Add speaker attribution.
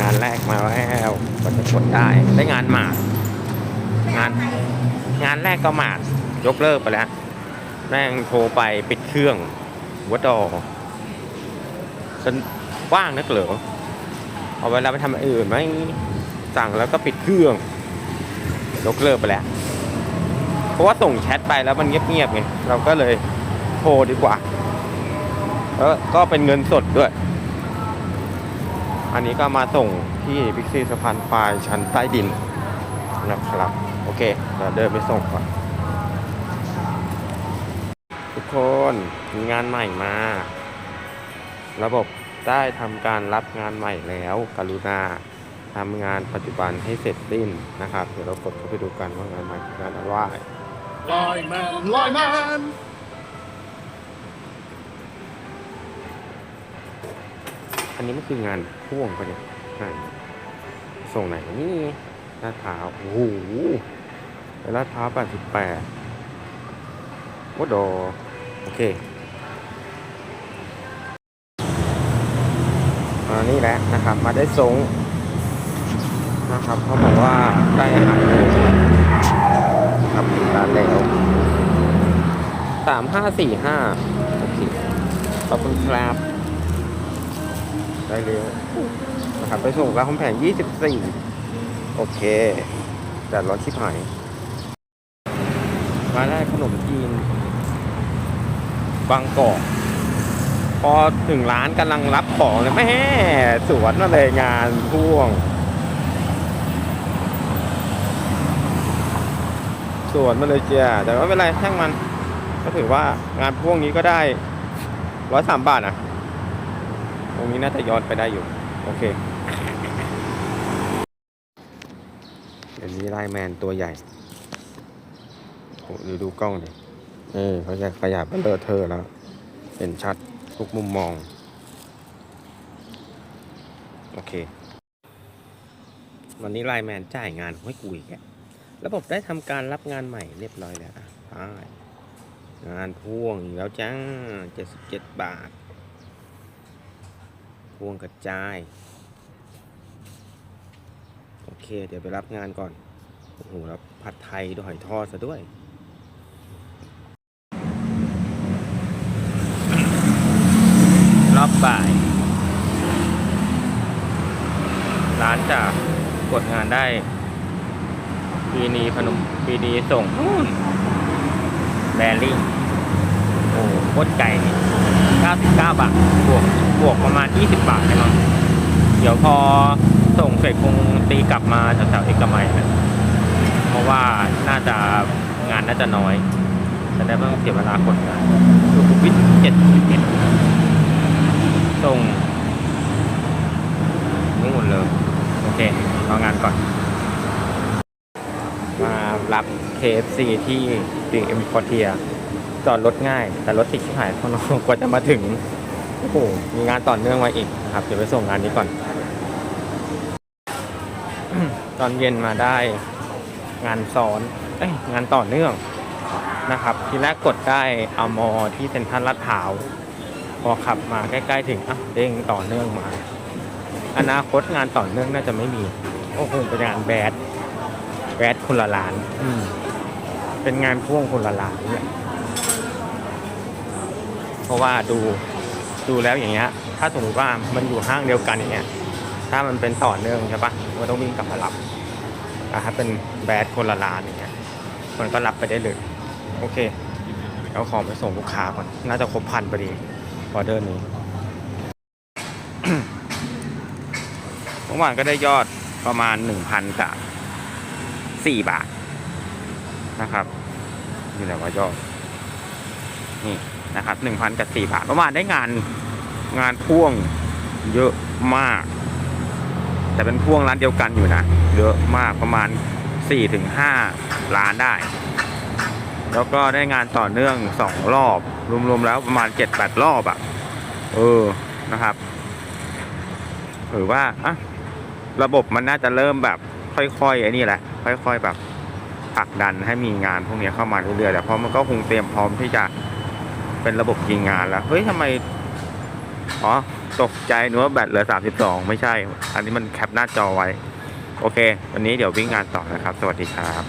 Speaker 1: งานแรกมาแล้วก็จะกดได้ได้งานหมากงาน งานแรกก็หมากยกเลิกไปแล้วแม่งโทรไปปิดเครื่องวัดดอฉันว่างนักเหรอเอาเวลาไปทำอื่นไหมสั่งแล้วก็ปิดเครื่องยกเลิกไปแล้วเพราะว่าส่งแชทไปแล้วมันเงียบๆไงเราก็เลยโทรดีกว่าแล้วก็เป็นเงินสดด้วย อันนี้ก็มาส่งที่พิกซี่สะพานควายชั้นใต้ดินนะครับ โอเคเดี๋ยวเดินไปส่งก่อน ทุกคนมีงานใหม่มา ระบบได้ทำการรับงานใหม่แล้ว กรุณาทำงานปัจจุบันให้เสร็จสิ้นนะครับ เดี๋ยวเรากดเข้าไปดูกันว่างานใหม่งานอะไร
Speaker 2: ลอยแมนลอยแมน
Speaker 1: นนี้มันคืองานพ่วงปะเนี่ยส่งไหนนี่ลาดพร้าวโอ้โหไปลาดพร้าวแปดสิบแปดวัดดอโอเคอันนี้แหละนะครับ มาได้ส่งนะครับเขาบอกว่าได้อาหารครับร้านแล้วสามห้าสี่ห้าโอเคขอบคุณครับ ได้เร็วนะครับไปส่งรามคำแผง24 โอเค แต่รถชิบหายมาได้ขนมจีน บางกอกพอถึงร้านกำลังรับของเลยแม่สวนมาเลยงานพ่วง สวนมาเลยเจียแต่ว่าไม่เป็นไรช่างมัน ก็ถือว่างานพ่วงนี้ก็ได้ร้อยสามบาทอะ รงนี้น่าจะย้อนไปได้อยู่ โอเค เดี๋ยวนี้ไลแมนตัวใหญ่โอ้ดูดูกล้องดิเออเขาจะขยับเป็นเลอะเทอะแล้ว เห็นชัดทุกมุมมอง โอเค วันนี้ไลแมนจ่ายงานให้กูอีกระบบได้ทำการรับงานใหม่เรียบร้อยแล้วอะงานพ่วงแล้วจ้า77บาท พวงกระจาย โอเค เดี๋ยวไปรับงานก่อน โอ้โหแล้วผัดไทยด้วยหอยทอดซะด้วยรอบบ่าย ร้านจะกดงานได้ ปีนี้พนมปีนี้ส่งนู่นแบริ่งโอ้โหโคตรไก่นี่ 99 บาท บวก บวกประมาณ 20 บาทแน่นอนเดี๋ยวพอส่งเสร็จคงตีกลับมาแถวๆเอกมัยนะ เพราะว่าน่าจะงานน่าจะน้อยจะได้ไม่ต้องเสียเวลากดงานสุขุมวิทเจ็ดสิบเอ็ดส่งนู่นเลย โอเครองานก่อน มารับ KFC ที่ดิงเอ็มพอเทีย จอดรถง่าย แต่รถติดชิบหายเพราะน้องกว่าจะมาถึงโอ้โหมีงานต่อเนื่องมาอีกครับเดี๋ยวไปส่งงานนี้ก่อน ตอนเย็นมาได้งานซ้อนเอ้ยงานต่อเนื่องนะครับ ทีแรกกดได้อมอที่เซ็นทรัลลาดพร้าวพอขับมาใกล้ๆถึงอะเด้งต่อเนื่องมา อนาคตงานต่อเนื่องน่าจะไม่มีโอ้โหเป็นงานแบดแบดคนละล้าน อืมเป็นงานพ่วงคนละล้านเนี่ย เพราะว่าดูดูแล้วอย่างเงี้ยถ้าสมมติว่ามันอยู่ห้างเดียวกันอย่างเงี้ยถ้ามันเป็นต่อเนื่องใช่ปะมันต้องวิ่งกลับมารับถ้าเป็นแบดคนละร้านอย่างเงี้ยมันก็รับไปได้เลยโอเคเอาของไปส่งลูกค้าก่อนน่าจะครบพันพอดีออเดอร์นี้เมื่อวานก็ได้ยอดประมาณหนึ่งพันกับสี่บาทนะครับนี่แหละว่ายอดนี่ นะครับหนึ่งพันกับสี่บาทเมื่อวานได้งานงานพ่วงเยอะมาก แต่เป็นพ่วงร้านเดียวกันอยู่นะ เยอะมากประมาณ4ี่ถึงห้าล้านได้ แล้วก็ได้งานต่อเนื่องสองรอบ รวมๆแล้วประมาณเจ็ดแปดรอบอะ่ะ เออนะครับถือว่าอะระบบมันน่าจะเริ่มแบบค่อยๆไอ้นี่แหละ ค่อย ๆ แบบผลักดันให้มีงานพวกนี้เข้ามาเรื่อยๆแต่เพราะมันก็คงเตรียมพร้อมที่จะ เป็นระบบยิงงานแล้ว เฮ้ยทำไม อ๋อ ตกใจนึกว่าแบตเหลือ 32 ไม่ใช่ อันนี้มันแคปหน้าจอไว้ โอเค วันนี้เดี๋ยววิ่งงานต่อนะครับ สวัสดีครับ